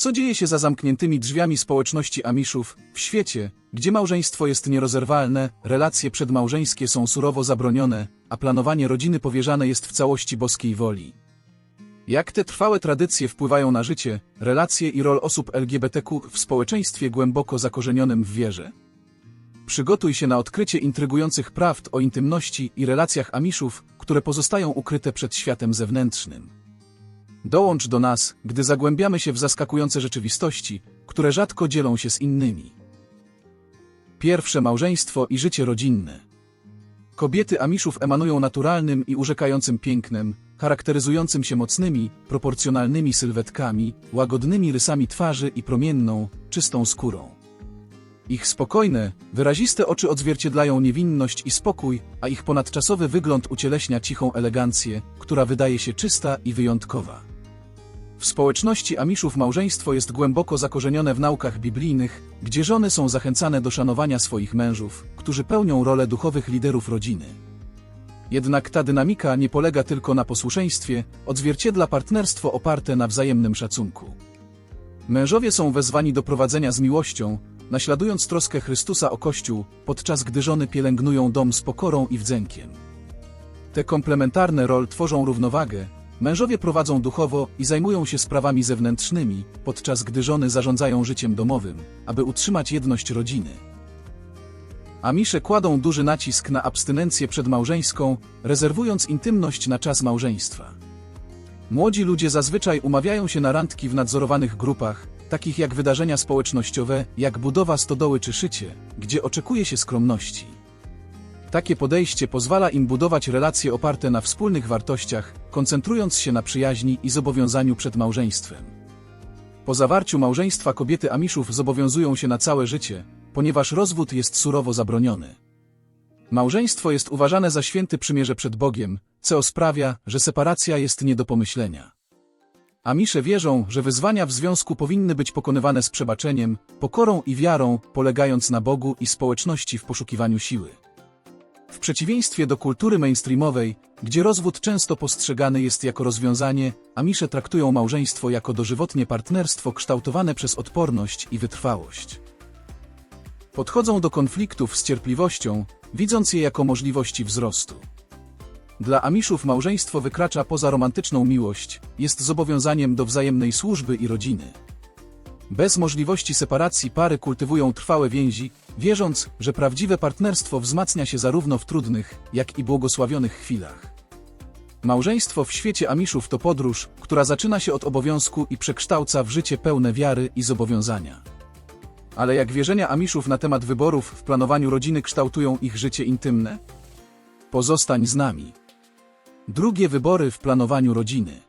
Co dzieje się za zamkniętymi drzwiami społeczności Amiszów, w świecie, gdzie małżeństwo jest nierozerwalne, relacje przedmałżeńskie są surowo zabronione, a planowanie rodziny powierzane jest w całości boskiej woli? Jak te trwałe tradycje wpływają na życie, relacje i rol osób LGBTQ w społeczeństwie głęboko zakorzenionym w wierze? Przygotuj się na odkrycie intrygujących prawd o intymności i relacjach Amiszów, które pozostają ukryte przed światem zewnętrznym. Dołącz do nas, gdy zagłębiamy się w zaskakujące rzeczywistości, które rzadko dzielą się z innymi. Pierwsze małżeństwo i życie rodzinne. Kobiety Amiszów emanują naturalnym i urzekającym pięknem, charakteryzującym się mocnymi, proporcjonalnymi sylwetkami, łagodnymi rysami twarzy i promienną, czystą skórą. Ich spokojne, wyraziste oczy odzwierciedlają niewinność i spokój, a ich ponadczasowy wygląd ucieleśnia cichą elegancję, która wydaje się czysta i wyjątkowa. W społeczności Amiszów małżeństwo jest głęboko zakorzenione w naukach biblijnych, gdzie żony są zachęcane do szanowania swoich mężów, którzy pełnią rolę duchowych liderów rodziny. Jednak ta dynamika nie polega tylko na posłuszeństwie, odzwierciedla partnerstwo oparte na wzajemnym szacunku. Mężowie są wezwani do prowadzenia z miłością, naśladując troskę Chrystusa o Kościół, podczas gdy żony pielęgnują dom z pokorą i wdzękiem. Te komplementarne rol tworzą równowagę, mężowie prowadzą duchowo i zajmują się sprawami zewnętrznymi, podczas gdy żony zarządzają życiem domowym, aby utrzymać jedność rodziny. Amisze kładą duży nacisk na abstynencję przedmałżeńską, rezerwując intymność na czas małżeństwa. Młodzi ludzie zazwyczaj umawiają się na randki w nadzorowanych grupach, takich jak wydarzenia społecznościowe, jak budowa stodoły czy szycie, gdzie oczekuje się skromności. Takie podejście pozwala im budować relacje oparte na wspólnych wartościach, koncentrując się na przyjaźni i zobowiązaniu przed małżeństwem. Po zawarciu małżeństwa kobiety Amiszów zobowiązują się na całe życie, ponieważ rozwód jest surowo zabroniony. Małżeństwo jest uważane za święty przymierze przed Bogiem, co sprawia, że separacja jest nie do pomyślenia. Amisze wierzą, że wyzwania w związku powinny być pokonywane z przebaczeniem, pokorą i wiarą, polegając na Bogu i społeczności w poszukiwaniu siły. W przeciwieństwie do kultury mainstreamowej, gdzie rozwód często postrzegany jest jako rozwiązanie, Amisze traktują małżeństwo jako dożywotnie partnerstwo kształtowane przez odporność i wytrwałość. Podchodzą do konfliktów z cierpliwością, widząc je jako możliwości wzrostu. Dla Amiszów małżeństwo wykracza poza romantyczną miłość, jest zobowiązaniem do wzajemnej służby i rodziny. Bez możliwości separacji pary kultywują trwałe więzi, wierząc, że prawdziwe partnerstwo wzmacnia się zarówno w trudnych, jak i błogosławionych chwilach. Małżeństwo w świecie Amiszów to podróż, która zaczyna się od obowiązku i przekształca w życie pełne wiary i zobowiązania. Ale jak wierzenia Amiszów na temat wyborów w planowaniu rodziny kształtują ich życie intymne? Pozostań z nami. Drugie wybory w planowaniu rodziny.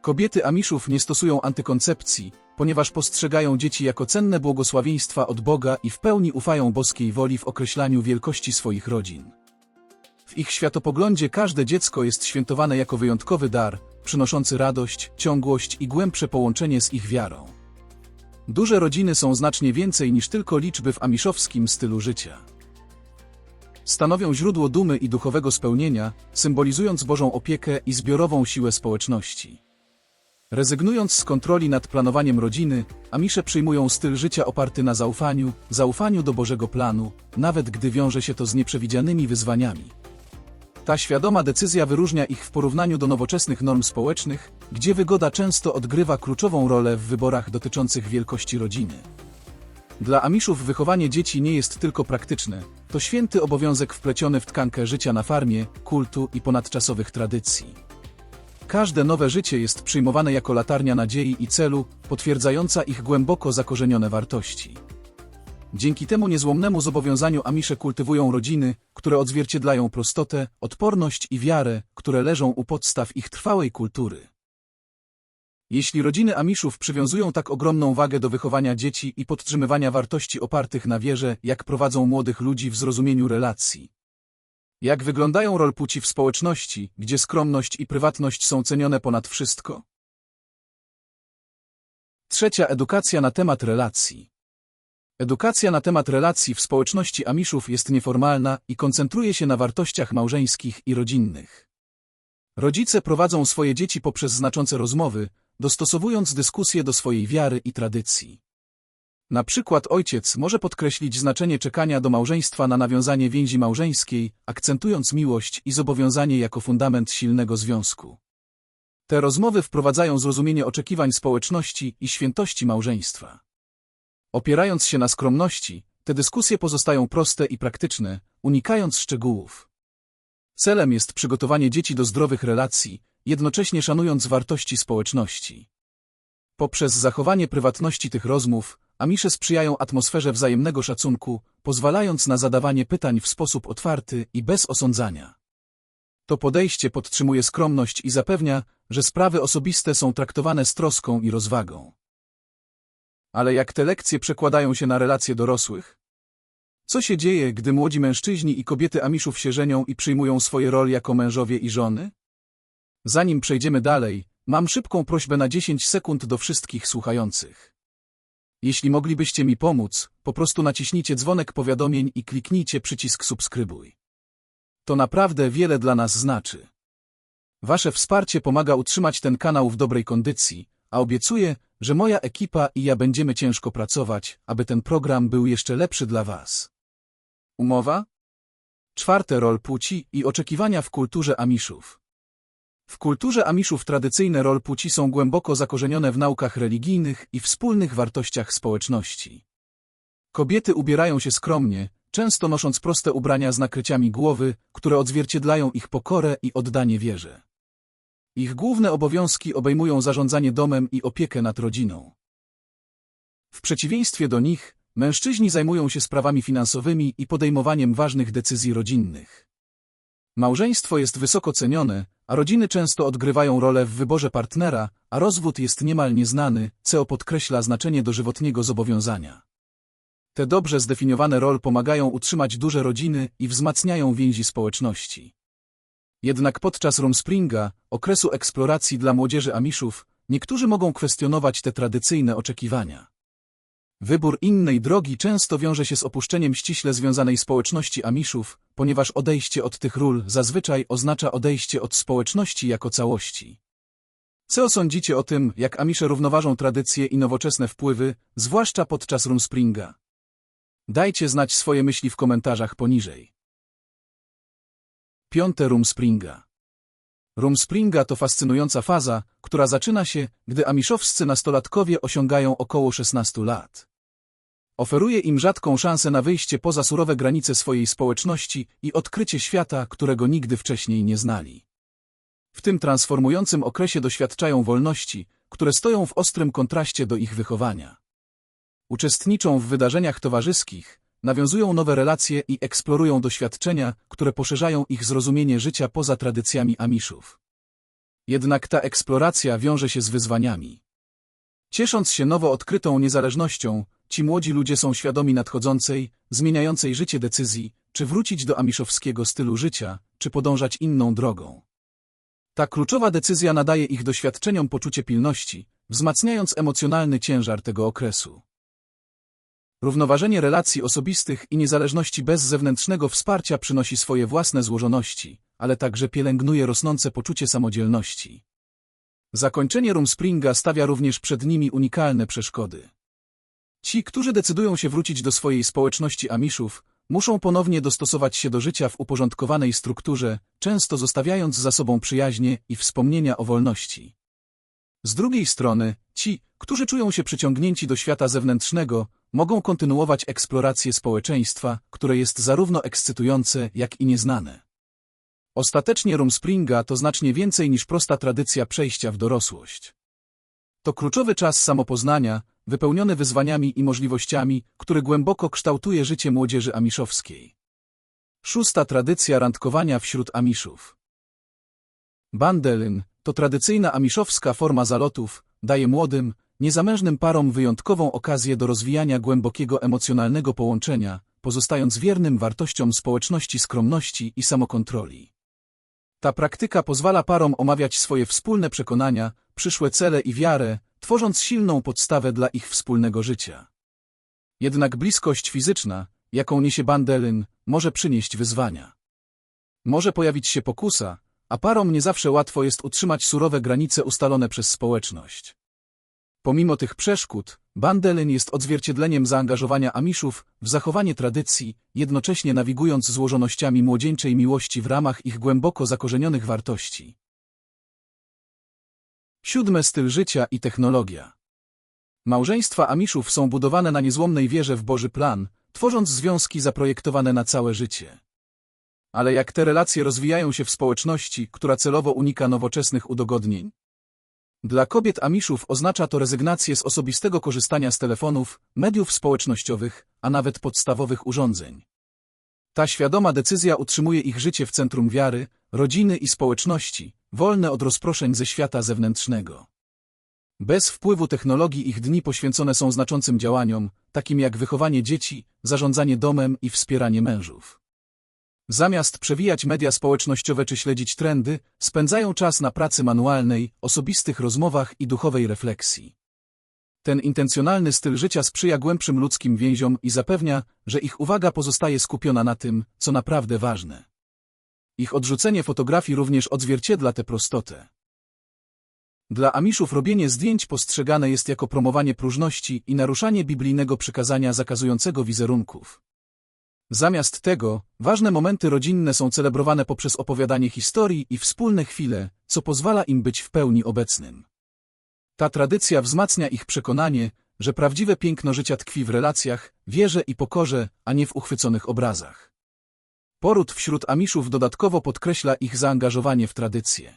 Kobiety Amiszów nie stosują antykoncepcji, ponieważ postrzegają dzieci jako cenne błogosławieństwa od Boga i w pełni ufają boskiej woli w określaniu wielkości swoich rodzin. W ich światopoglądzie każde dziecko jest świętowane jako wyjątkowy dar, przynoszący radość, ciągłość i głębsze połączenie z ich wiarą. Duże rodziny są znacznie więcej niż tylko liczby w amiszowskim stylu życia. Stanowią źródło dumy i duchowego spełnienia, symbolizując Bożą opiekę i zbiorową siłę społeczności. Rezygnując z kontroli nad planowaniem rodziny, Amisze przyjmują styl życia oparty na zaufaniu, zaufaniu do Bożego planu, nawet gdy wiąże się to z nieprzewidzianymi wyzwaniami. Ta świadoma decyzja wyróżnia ich w porównaniu do nowoczesnych norm społecznych, gdzie wygoda często odgrywa kluczową rolę w wyborach dotyczących wielkości rodziny. Dla Amiszów wychowanie dzieci nie jest tylko praktyczne, to święty obowiązek wpleciony w tkankę życia na farmie, kultu i ponadczasowych tradycji. Każde nowe życie jest przyjmowane jako latarnia nadziei i celu, potwierdzająca ich głęboko zakorzenione wartości. Dzięki temu niezłomnemu zobowiązaniu Amisze kultywują rodziny, które odzwierciedlają prostotę, odporność i wiarę, które leżą u podstaw ich trwałej kultury. Jeśli rodziny Amiszów przywiązują tak ogromną wagę do wychowania dzieci i podtrzymywania wartości opartych na wierze, jak prowadzą młodych ludzi w zrozumieniu relacji. Jak wyglądają rol płci w społeczności, gdzie skromność i prywatność są cenione ponad wszystko? Trzecia edukacja na temat relacji. Edukacja na temat relacji w społeczności Amiszów jest nieformalna i koncentruje się na wartościach małżeńskich i rodzinnych. Rodzice prowadzą swoje dzieci poprzez znaczące rozmowy, dostosowując dyskusję do swojej wiary i tradycji. Na przykład ojciec może podkreślić znaczenie czekania do małżeństwa na nawiązanie więzi małżeńskiej, akcentując miłość i zobowiązanie jako fundament silnego związku. Te rozmowy wprowadzają zrozumienie oczekiwań społeczności i świętości małżeństwa. Opierając się na skromności, te dyskusje pozostają proste i praktyczne, unikając szczegółów. Celem jest przygotowanie dzieci do zdrowych relacji, jednocześnie szanując wartości społeczności. Poprzez zachowanie prywatności tych rozmów, Amisze sprzyjają atmosferze wzajemnego szacunku, pozwalając na zadawanie pytań w sposób otwarty i bez osądzania. To podejście podtrzymuje skromność i zapewnia, że sprawy osobiste są traktowane z troską i rozwagą. Ale jak te lekcje przekładają się na relacje dorosłych? Co się dzieje, gdy młodzi mężczyźni i kobiety Amiszów się żenią i przyjmują swoje role jako mężowie i żony? Zanim przejdziemy dalej, mam szybką prośbę na 10 sekund do wszystkich słuchających. Jeśli moglibyście mi pomóc, po prostu naciśnijcie dzwonek powiadomień i kliknijcie przycisk subskrybuj. To naprawdę wiele dla nas znaczy. Wasze wsparcie pomaga utrzymać ten kanał w dobrej kondycji, a obiecuję, że moja ekipa i ja będziemy ciężko pracować, aby ten program był jeszcze lepszy dla Was. Umowa? Czwarte rol płci i oczekiwania w kulturze Amiszów. W kulturze Amiszów tradycyjne rol płci są głęboko zakorzenione w naukach religijnych i wspólnych wartościach społeczności. Kobiety ubierają się skromnie, często nosząc proste ubrania z nakryciami głowy, które odzwierciedlają ich pokorę i oddanie wierze. Ich główne obowiązki obejmują zarządzanie domem i opiekę nad rodziną. W przeciwieństwie do nich, mężczyźni zajmują się sprawami finansowymi i podejmowaniem ważnych decyzji rodzinnych. Małżeństwo jest wysoko cenione, a rodziny często odgrywają rolę w wyborze partnera, a rozwód jest niemal nieznany, co podkreśla znaczenie dożywotniego zobowiązania. Te dobrze zdefiniowane role pomagają utrzymać duże rodziny i wzmacniają więzi społeczności. Jednak podczas Rumspringa, okresu eksploracji dla młodzieży Amiszów, niektórzy mogą kwestionować te tradycyjne oczekiwania. Wybór innej drogi często wiąże się z opuszczeniem ściśle związanej społeczności Amiszów, ponieważ odejście od tych ról zazwyczaj oznacza odejście od społeczności jako całości. Co sądzicie o tym, jak Amisze równoważą tradycje i nowoczesne wpływy, zwłaszcza podczas Rumspringa? Dajcie znać swoje myśli w komentarzach poniżej. Piąte Rumspringa Rumspringa to fascynująca faza, która zaczyna się, gdy amiszowscy nastolatkowie osiągają około 16 lat. Oferuje im rzadką szansę na wyjście poza surowe granice swojej społeczności i odkrycie świata, którego nigdy wcześniej nie znali. W tym transformującym okresie doświadczają wolności, które stoją w ostrym kontraście do ich wychowania. Uczestniczą w wydarzeniach towarzyskich, nawiązują nowe relacje i eksplorują doświadczenia, które poszerzają ich zrozumienie życia poza tradycjami Amiszów. Jednak ta eksploracja wiąże się z wyzwaniami. Ciesząc się nowo odkrytą niezależnością, ci młodzi ludzie są świadomi nadchodzącej, zmieniającej życie decyzji, czy wrócić do amiszowskiego stylu życia, czy podążać inną drogą. Ta kluczowa decyzja nadaje ich doświadczeniom poczucie pilności, wzmacniając emocjonalny ciężar tego okresu. Równoważenie relacji osobistych i niezależności bez zewnętrznego wsparcia przynosi swoje własne złożoności, ale także pielęgnuje rosnące poczucie samodzielności. Zakończenie Rumspringa stawia również przed nimi unikalne przeszkody. Ci, którzy decydują się wrócić do swojej społeczności Amiszów, muszą ponownie dostosować się do życia w uporządkowanej strukturze, często zostawiając za sobą przyjaźnie i wspomnienia o wolności. Z drugiej strony, ci, którzy czują się przyciągnięci do świata zewnętrznego, mogą kontynuować eksplorację społeczeństwa, które jest zarówno ekscytujące, jak i nieznane. Ostatecznie Rumspringa to znacznie więcej niż prosta tradycja przejścia w dorosłość. To kluczowy czas samopoznania, wypełniony wyzwaniami i możliwościami, który głęboko kształtuje życie młodzieży amiszowskiej. Szósta tradycja randkowania wśród Amiszów. Bandelyn to tradycyjna amiszowska forma zalotów, daje młodym, niezamężnym parom wyjątkową okazję do rozwijania głębokiego emocjonalnego połączenia, pozostając wiernym wartościom społeczności skromności i samokontroli. Ta praktyka pozwala parom omawiać swoje wspólne przekonania, przyszłe cele i wiarę, tworząc silną podstawę dla ich wspólnego życia. Jednak bliskość fizyczna, jaką niesie bandelyn, może przynieść wyzwania. Może pojawić się pokusa, a parom nie zawsze łatwo jest utrzymać surowe granice ustalone przez społeczność. Pomimo tych przeszkód, Bandelin jest odzwierciedleniem zaangażowania Amiszów w zachowanie tradycji, jednocześnie nawigując złożonościami młodzieńczej miłości w ramach ich głęboko zakorzenionych wartości. Siódme styl życia i technologia. Małżeństwa Amiszów są budowane na niezłomnej wierze w Boży plan, tworząc związki zaprojektowane na całe życie. Ale jak te relacje rozwijają się w społeczności, która celowo unika nowoczesnych udogodnień? Dla kobiet Amiszów oznacza to rezygnację z osobistego korzystania z telefonów, mediów społecznościowych, a nawet podstawowych urządzeń. Ta świadoma decyzja utrzymuje ich życie w centrum wiary, rodziny i społeczności, wolne od rozproszeń ze świata zewnętrznego. Bez wpływu technologii ich dni poświęcone są znaczącym działaniom, takim jak wychowanie dzieci, zarządzanie domem i wspieranie mężów. Zamiast przewijać media społecznościowe czy śledzić trendy, spędzają czas na pracy manualnej, osobistych rozmowach i duchowej refleksji. Ten intencjonalny styl życia sprzyja głębszym ludzkim więziom i zapewnia, że ich uwaga pozostaje skupiona na tym, co naprawdę ważne. Ich odrzucenie fotografii również odzwierciedla tę prostotę. Dla Amiszów robienie zdjęć postrzegane jest jako promowanie próżności i naruszanie biblijnego przykazania zakazującego wizerunków. Zamiast tego, ważne momenty rodzinne są celebrowane poprzez opowiadanie historii i wspólne chwile, co pozwala im być w pełni obecnym. Ta tradycja wzmacnia ich przekonanie, że prawdziwe piękno życia tkwi w relacjach, wierze i pokorze, a nie w uchwyconych obrazach. Poród wśród Amiszów dodatkowo podkreśla ich zaangażowanie w tradycję.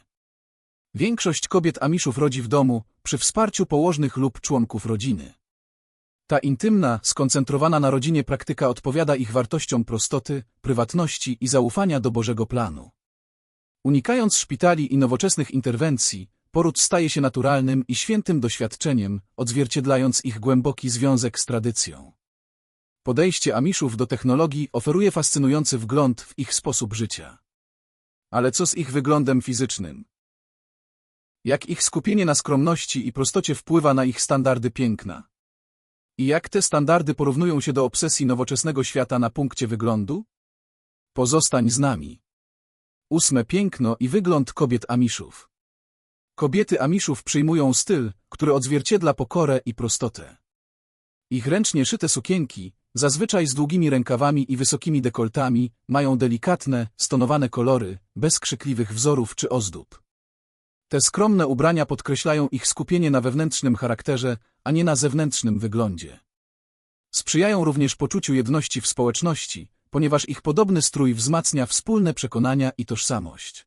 Większość kobiet Amiszów rodzi w domu, przy wsparciu położnych lub członków rodziny. Ta intymna, skoncentrowana na rodzinie praktyka odpowiada ich wartościom prostoty, prywatności i zaufania do Bożego planu. Unikając szpitali i nowoczesnych interwencji, poród staje się naturalnym i świętym doświadczeniem, odzwierciedlając ich głęboki związek z tradycją. Podejście Amiszów do technologii oferuje fascynujący wgląd w ich sposób życia. Ale co z ich wyglądem fizycznym? Jak ich skupienie na skromności i prostocie wpływa na ich standardy piękna? I jak te standardy porównują się do obsesji nowoczesnego świata na punkcie wyglądu? Pozostań z nami. Ósme piękno i wygląd kobiet Amiszów. Kobiety Amiszów przyjmują styl, który odzwierciedla pokorę i prostotę. Ich ręcznie szyte sukienki, zazwyczaj z długimi rękawami i wysokimi dekoltami, mają delikatne, stonowane kolory, bez krzykliwych wzorów czy ozdób. Te skromne ubrania podkreślają ich skupienie na wewnętrznym charakterze, a nie na zewnętrznym wyglądzie. Sprzyjają również poczuciu jedności w społeczności, ponieważ ich podobny strój wzmacnia wspólne przekonania i tożsamość.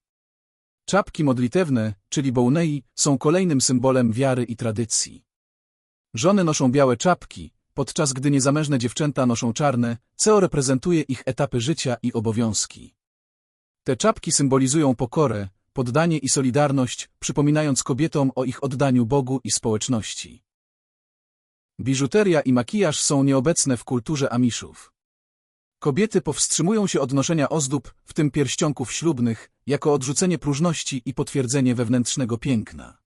Czapki modlitewne, czyli bounei, są kolejnym symbolem wiary i tradycji. Żony noszą białe czapki, podczas gdy niezamężne dziewczęta noszą czarne, co reprezentuje ich etapy życia i obowiązki. Te czapki symbolizują pokorę, poddanie i solidarność, przypominając kobietom o ich oddaniu Bogu i społeczności. Biżuteria i makijaż są nieobecne w kulturze Amiszów. Kobiety powstrzymują się od noszenia ozdób, w tym pierścionków ślubnych, jako odrzucenie próżności i potwierdzenie wewnętrznego piękna.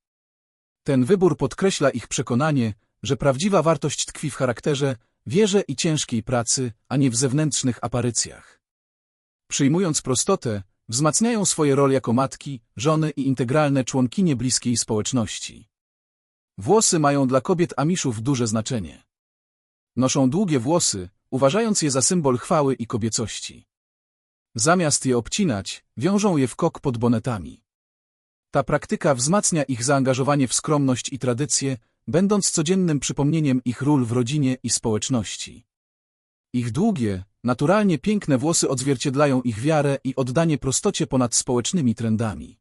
Ten wybór podkreśla ich przekonanie, że prawdziwa wartość tkwi w charakterze, wierze i ciężkiej pracy, a nie w zewnętrznych aparycjach. Przyjmując prostotę, wzmacniają swoje role jako matki, żony i integralne członkinie bliskiej społeczności. Włosy mają dla kobiet Amiszów duże znaczenie. Noszą długie włosy, uważając je za symbol chwały i kobiecości. Zamiast je obcinać, wiążą je w kok pod bonetami. Ta praktyka wzmacnia ich zaangażowanie w skromność i tradycję, będąc codziennym przypomnieniem ich ról w rodzinie i społeczności. Ich długie, naturalnie piękne włosy odzwierciedlają ich wiarę i oddanie prostocie ponad społecznymi trendami.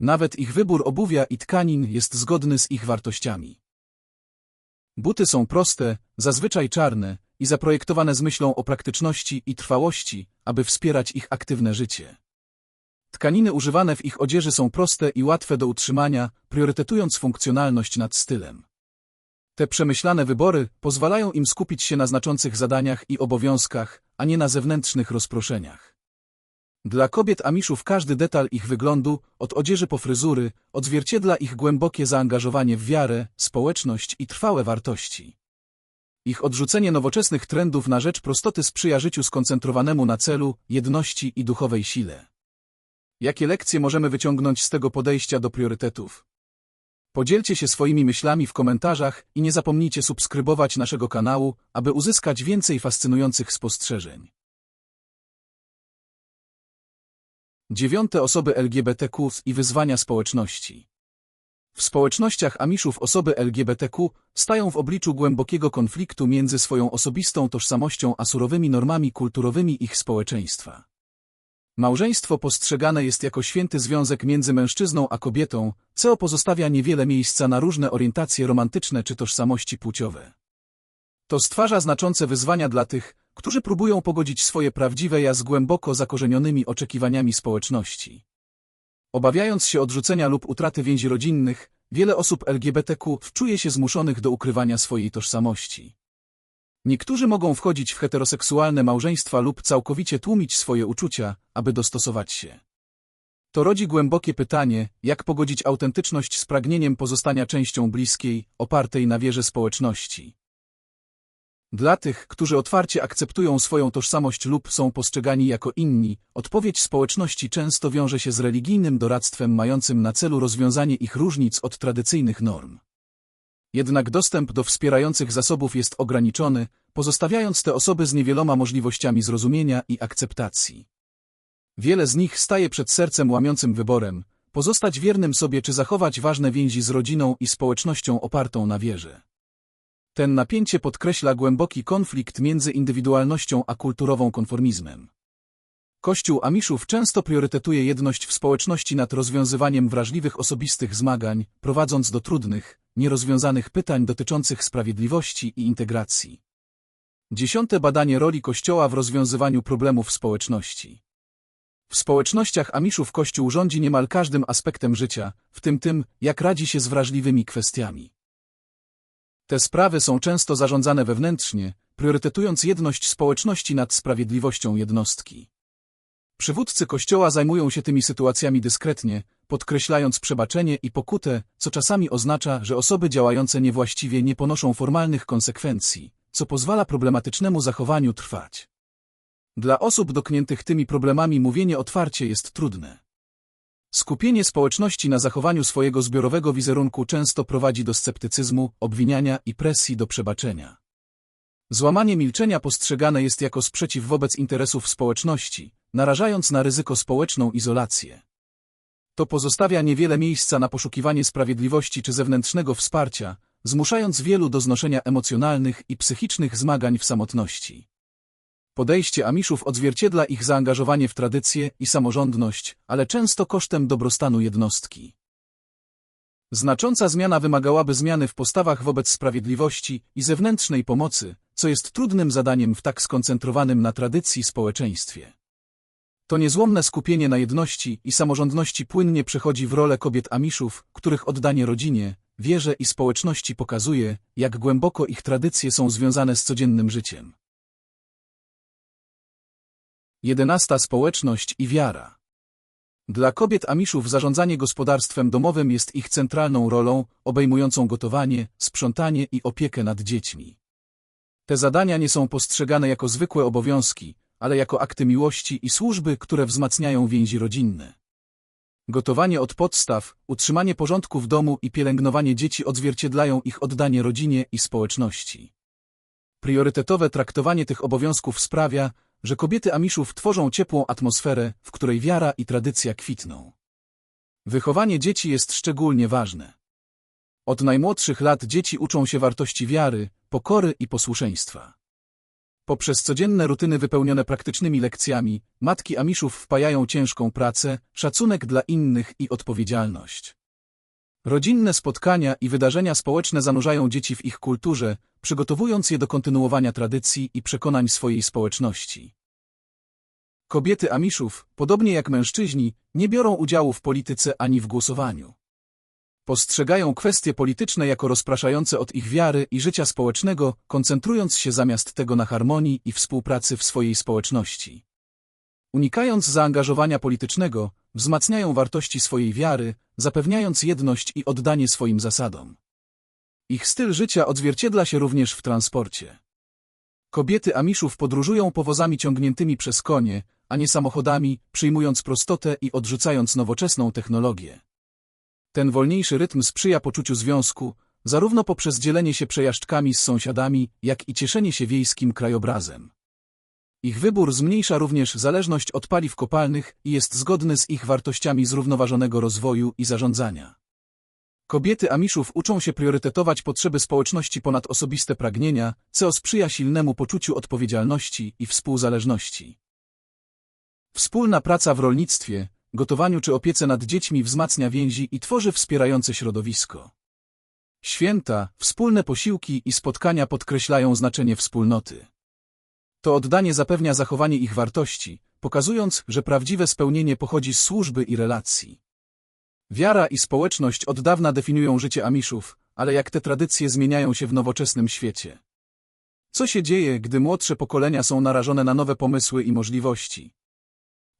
Nawet ich wybór obuwia i tkanin jest zgodny z ich wartościami. Buty są proste, zazwyczaj czarne i zaprojektowane z myślą o praktyczności i trwałości, aby wspierać ich aktywne życie. Tkaniny używane w ich odzieży są proste i łatwe do utrzymania, priorytetując funkcjonalność nad stylem. Te przemyślane wybory pozwalają im skupić się na znaczących zadaniach i obowiązkach, a nie na zewnętrznych rozproszeniach. Dla kobiet Amiszów każdy detal ich wyglądu, od odzieży po fryzury, odzwierciedla ich głębokie zaangażowanie w wiarę, społeczność i trwałe wartości. Ich odrzucenie nowoczesnych trendów na rzecz prostoty sprzyja życiu skoncentrowanemu na celu, jedności i duchowej sile. Jakie lekcje możemy wyciągnąć z tego podejścia do priorytetów? Podzielcie się swoimi myślami w komentarzach i nie zapomnijcie subskrybować naszego kanału, aby uzyskać więcej fascynujących spostrzeżeń. Dziewiąte osoby LGBTQ i wyzwania społeczności. W społecznościach Amiszów osoby LGBTQ stają w obliczu głębokiego konfliktu między swoją osobistą tożsamością a surowymi normami kulturowymi ich społeczeństwa. Małżeństwo postrzegane jest jako święty związek między mężczyzną a kobietą, co pozostawia niewiele miejsca na różne orientacje romantyczne czy tożsamości płciowe. To stwarza znaczące wyzwania dla tych, którzy próbują pogodzić swoje prawdziwe ja z głęboko zakorzenionymi oczekiwaniami społeczności. Obawiając się odrzucenia lub utraty więzi rodzinnych, wiele osób LGBTQ czuje się zmuszonych do ukrywania swojej tożsamości. Niektórzy mogą wchodzić w heteroseksualne małżeństwa lub całkowicie tłumić swoje uczucia, aby dostosować się. To rodzi głębokie pytanie, jak pogodzić autentyczność z pragnieniem pozostania częścią bliskiej, opartej na wierze społeczności. Dla tych, którzy otwarcie akceptują swoją tożsamość lub są postrzegani jako inni, odpowiedź społeczności często wiąże się z religijnym doradztwem mającym na celu rozwiązanie ich różnic od tradycyjnych norm. Jednak dostęp do wspierających zasobów jest ograniczony, pozostawiając te osoby z niewieloma możliwościami zrozumienia i akceptacji. Wiele z nich staje przed sercem łamiącym wyborem, pozostać wiernym sobie czy zachować ważne więzi z rodziną i społecznością opartą na wierze. Ten napięcie podkreśla głęboki konflikt między indywidualnością a kulturową konformizmem. Kościół Amiszów często priorytetuje jedność w społeczności nad rozwiązywaniem wrażliwych osobistych zmagań, prowadząc do trudnych, nierozwiązanych pytań dotyczących sprawiedliwości i integracji. Dziesiąte badanie roli Kościoła w rozwiązywaniu problemów społeczności. W społecznościach Amiszów Kościół rządzi niemal każdym aspektem życia, w tym tym, jak radzi się z wrażliwymi kwestiami. Te sprawy są często zarządzane wewnętrznie, priorytetując jedność społeczności nad sprawiedliwością jednostki. Przywódcy Kościoła zajmują się tymi sytuacjami dyskretnie, podkreślając przebaczenie i pokutę, co czasami oznacza, że osoby działające niewłaściwie nie ponoszą formalnych konsekwencji, co pozwala problematycznemu zachowaniu trwać. Dla osób dotkniętych tymi problemami mówienie otwarcie jest trudne. Skupienie społeczności na zachowaniu swojego zbiorowego wizerunku często prowadzi do sceptycyzmu, obwiniania i presji do przebaczenia. Złamanie milczenia postrzegane jest jako sprzeciw wobec interesów społeczności, narażając na ryzyko społeczną izolację. To pozostawia niewiele miejsca na poszukiwanie sprawiedliwości czy zewnętrznego wsparcia, zmuszając wielu do znoszenia emocjonalnych i psychicznych zmagań w samotności. Podejście Amiszów odzwierciedla ich zaangażowanie w tradycję i samorządność, ale często kosztem dobrostanu jednostki. Znacząca zmiana wymagałaby zmiany w postawach wobec sprawiedliwości i zewnętrznej pomocy, co jest trudnym zadaniem w tak skoncentrowanym na tradycji społeczeństwie. To niezłomne skupienie na jedności i samorządności płynnie przechodzi w rolę kobiet Amiszów, których oddanie rodzinie, wierze i społeczności pokazuje, jak głęboko ich tradycje są związane z codziennym życiem. Jedenasta społeczność i wiara. Dla kobiet Amiszów zarządzanie gospodarstwem domowym jest ich centralną rolą, obejmującą gotowanie, sprzątanie i opiekę nad dziećmi. Te zadania nie są postrzegane jako zwykłe obowiązki, ale jako akty miłości i służby, które wzmacniają więzi rodzinne. Gotowanie od podstaw, utrzymanie porządku w domu i pielęgnowanie dzieci odzwierciedlają ich oddanie rodzinie i społeczności. Priorytetowe traktowanie tych obowiązków sprawia, że kobiety Amiszów tworzą ciepłą atmosferę, w której wiara i tradycja kwitną. Wychowanie dzieci jest szczególnie ważne. Od najmłodszych lat dzieci uczą się wartości wiary, pokory i posłuszeństwa. Poprzez codzienne rutyny wypełnione praktycznymi lekcjami, matki Amiszów wpajają ciężką pracę, szacunek dla innych i odpowiedzialność. Rodzinne spotkania i wydarzenia społeczne zanurzają dzieci w ich kulturze, przygotowując je do kontynuowania tradycji i przekonań swojej społeczności. Kobiety Amiszów, podobnie jak mężczyźni, nie biorą udziału w polityce ani w głosowaniu. Postrzegają kwestie polityczne jako rozpraszające od ich wiary i życia społecznego, koncentrując się zamiast tego na harmonii i współpracy w swojej społeczności. Unikając zaangażowania politycznego, wzmacniają wartości swojej wiary, zapewniając jedność i oddanie swoim zasadom. Ich styl życia odzwierciedla się również w transporcie. Kobiety Amiszów podróżują powozami ciągniętymi przez konie, a nie samochodami, przyjmując prostotę i odrzucając nowoczesną technologię. Ten wolniejszy rytm sprzyja poczuciu związku, zarówno poprzez dzielenie się przejażdżkami z sąsiadami, jak i cieszenie się wiejskim krajobrazem. Ich wybór zmniejsza również zależność od paliw kopalnych i jest zgodny z ich wartościami zrównoważonego rozwoju i zarządzania. Kobiety Amiszów uczą się priorytetować potrzeby społeczności ponad osobiste pragnienia, co sprzyja silnemu poczuciu odpowiedzialności i współzależności. Wspólna praca w rolnictwie, gotowaniu czy opiece nad dziećmi wzmacnia więzi i tworzy wspierające środowisko. Święta, wspólne posiłki i spotkania podkreślają znaczenie wspólnoty. To oddanie zapewnia zachowanie ich wartości, pokazując, że prawdziwe spełnienie pochodzi z służby i relacji. Wiara i społeczność od dawna definiują życie Amiszów, ale jak te tradycje zmieniają się w nowoczesnym świecie. Co się dzieje, gdy młodsze pokolenia są narażone na nowe pomysły i możliwości?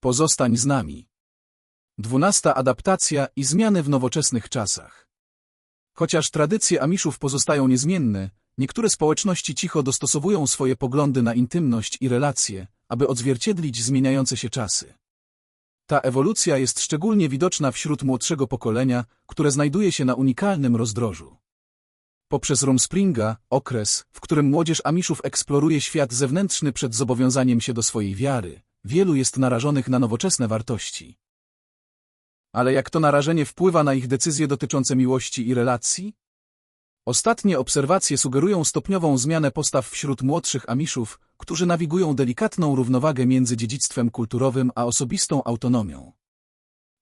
Pozostań z nami. Dwunasta adaptacja i zmiany w nowoczesnych czasach. Chociaż tradycje Amiszów pozostają niezmienne, niektóre społeczności cicho dostosowują swoje poglądy na intymność i relacje, aby odzwierciedlić zmieniające się czasy. Ta ewolucja jest szczególnie widoczna wśród młodszego pokolenia, które znajduje się na unikalnym rozdrożu. Poprzez Rumspringa, okres, w którym młodzież Amiszów eksploruje świat zewnętrzny przed zobowiązaniem się do swojej wiary, wielu jest narażonych na nowoczesne wartości. Ale jak to narażenie wpływa na ich decyzje dotyczące miłości i relacji? Ostatnie obserwacje sugerują stopniową zmianę postaw wśród młodszych Amiszów, którzy nawigują delikatną równowagę między dziedzictwem kulturowym a osobistą autonomią.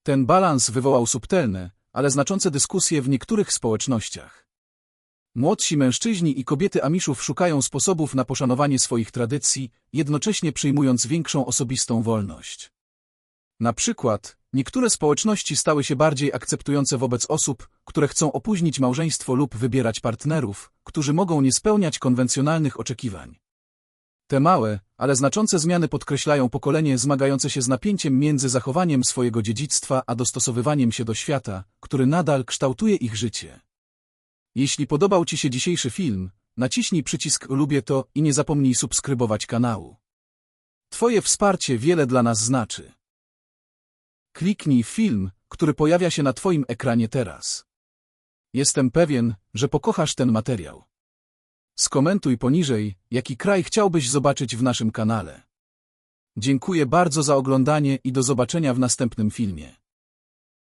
Ten balans wywołał subtelne, ale znaczące dyskusje w niektórych społecznościach. Młodsi mężczyźni i kobiety Amiszów szukają sposobów na poszanowanie swoich tradycji, jednocześnie przyjmując większą osobistą wolność. Na przykład, niektóre społeczności stały się bardziej akceptujące wobec osób, które chcą opóźnić małżeństwo lub wybierać partnerów, którzy mogą nie spełniać konwencjonalnych oczekiwań. Te małe, ale znaczące zmiany podkreślają pokolenie zmagające się z napięciem między zachowaniem swojego dziedzictwa a dostosowywaniem się do świata, który nadal kształtuje ich życie. Jeśli podobał Ci się dzisiejszy film, naciśnij przycisk Lubię to i nie zapomnij subskrybować kanału. Twoje wsparcie wiele dla nas znaczy. Kliknij film, który pojawia się na Twoim ekranie teraz. Jestem pewien, że pokochasz ten materiał. Skomentuj poniżej, jaki kraj chciałbyś zobaczyć w naszym kanale. Dziękuję bardzo za oglądanie i do zobaczenia w następnym filmie.